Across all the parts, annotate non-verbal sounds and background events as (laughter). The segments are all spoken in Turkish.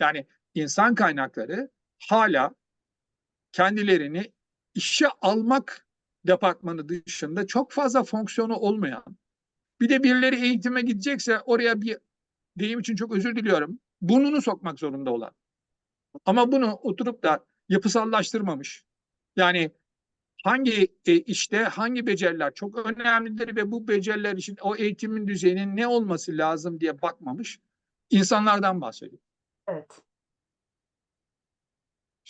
Yani insan kaynakları hala kendilerini işe almak departmanı dışında çok fazla fonksiyonu olmayan bir de birileri eğitime gidecekse oraya bir deyim için çok özür diliyorum. Burnunu sokmak zorunda olan. Ama bunu oturup da yapısallaştırmamış. Yani hangi e, işte hangi beceriler çok önemlidir ve bu beceriler için o eğitimin düzeyinin ne olması lazım diye bakmamış insanlardan bahsediyor. Evet.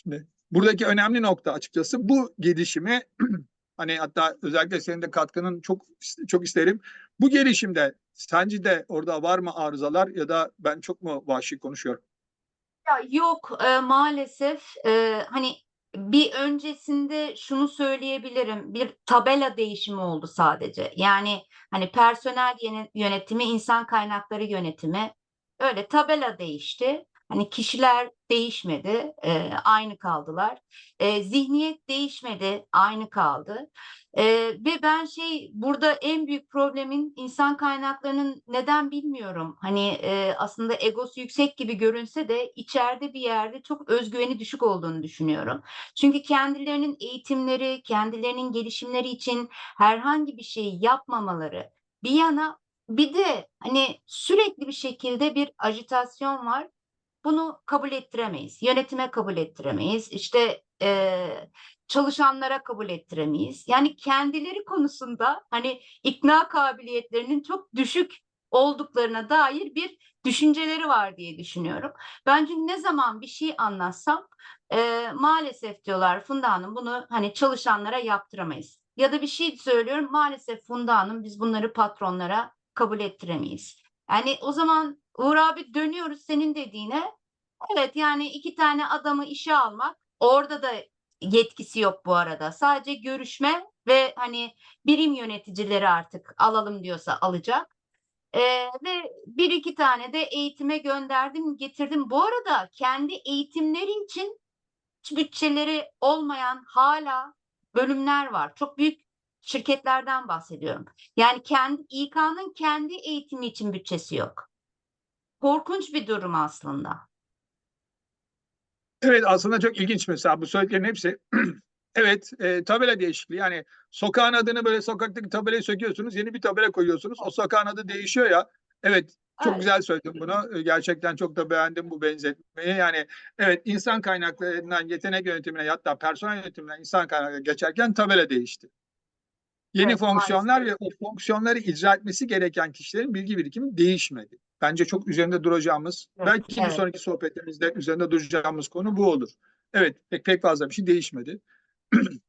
Şimdi buradaki önemli nokta açıkçası bu gelişimi (clears throat) hani hatta özellikle senin de katkının çok çok isterim. Bu gelişimde sence de orada var mı arızalar ya da ben çok mu vahşi konuşuyorum? Ya yok e, maalesef e, hani bir öncesinde şunu söyleyebilirim. Bir tabela değişimi oldu sadece. Yani hani personel yönetimi, insan kaynakları yönetimi öyle tabela değişti. Hani kişiler değişmedi, e, aynı kaldılar. E, zihniyet değişmedi, aynı kaldı. E, ve ben şey burada en büyük problemin insan kaynaklarının neden bilmiyorum. Hani e, aslında egosu yüksek gibi görünse de içeride bir yerde çok özgüveni düşük olduğunu düşünüyorum. Çünkü kendilerinin eğitimleri, kendilerinin gelişimleri için herhangi bir şey yapmamaları bir yana bir de hani sürekli bir şekilde bir ajitasyon var. Bunu kabul ettiremeyiz. Yönetime kabul ettiremeyiz. İşte eee, çalışanlara kabul ettiremeyiz. Yani kendileri konusunda hani ikna kabiliyetlerinin çok düşük olduklarına dair bir düşünceleri var diye düşünüyorum. Bence ne zaman bir şey anlatsam eee, maalesef diyorlar Funda Hanım bunu hani çalışanlara yaptıramayız. Ya da bir şey söylüyorum maalesef Funda Hanım biz bunları patronlara kabul ettiremeyiz. Yani o zaman Uğur abi dönüyoruz senin dediğine. Evet yani iki tane adamı işe almak orada da yetkisi yok bu arada. Sadece görüşme ve hani birim yöneticileri artık alalım diyorsa alacak. Ee, ve bir iki tane de eğitime gönderdim getirdim. Bu arada kendi eğitimleri için bütçeleri olmayan hala bölümler var. Çok büyük şirketlerden bahsediyorum. Yani kendi İK'nın kendi eğitimi için bütçesi yok. Korkunç bir durum aslında. Evet aslında çok ilginç mesela bu söylediklerin hepsi. (clears throat) evet e, tabela değişikliği yani sokağın adını böyle sokaktaki tabelayı söküyorsunuz yeni bir tabela koyuyorsunuz o sokağın adı değişiyor ya. Evet çok Evet. güzel söyledin bunu. E, Gerçekten çok da beğendim bu benzetmeyi. Yani evet insan kaynaklarından yetenek yönetimine hatta personel yönetimine insan kaynakları geçerken tabela değişti. Yeni Evet, fonksiyonlar ve o fonksiyonları icra etmesi gereken kişilerin bilgi birikimi değişmedi. Bence çok üzerinde duracağımız, Evet, belki bir sonraki sohbetimizde üzerinde duracağımız konu bu olur. Evet, pek pek fazla bir şey değişmedi. (clears throat)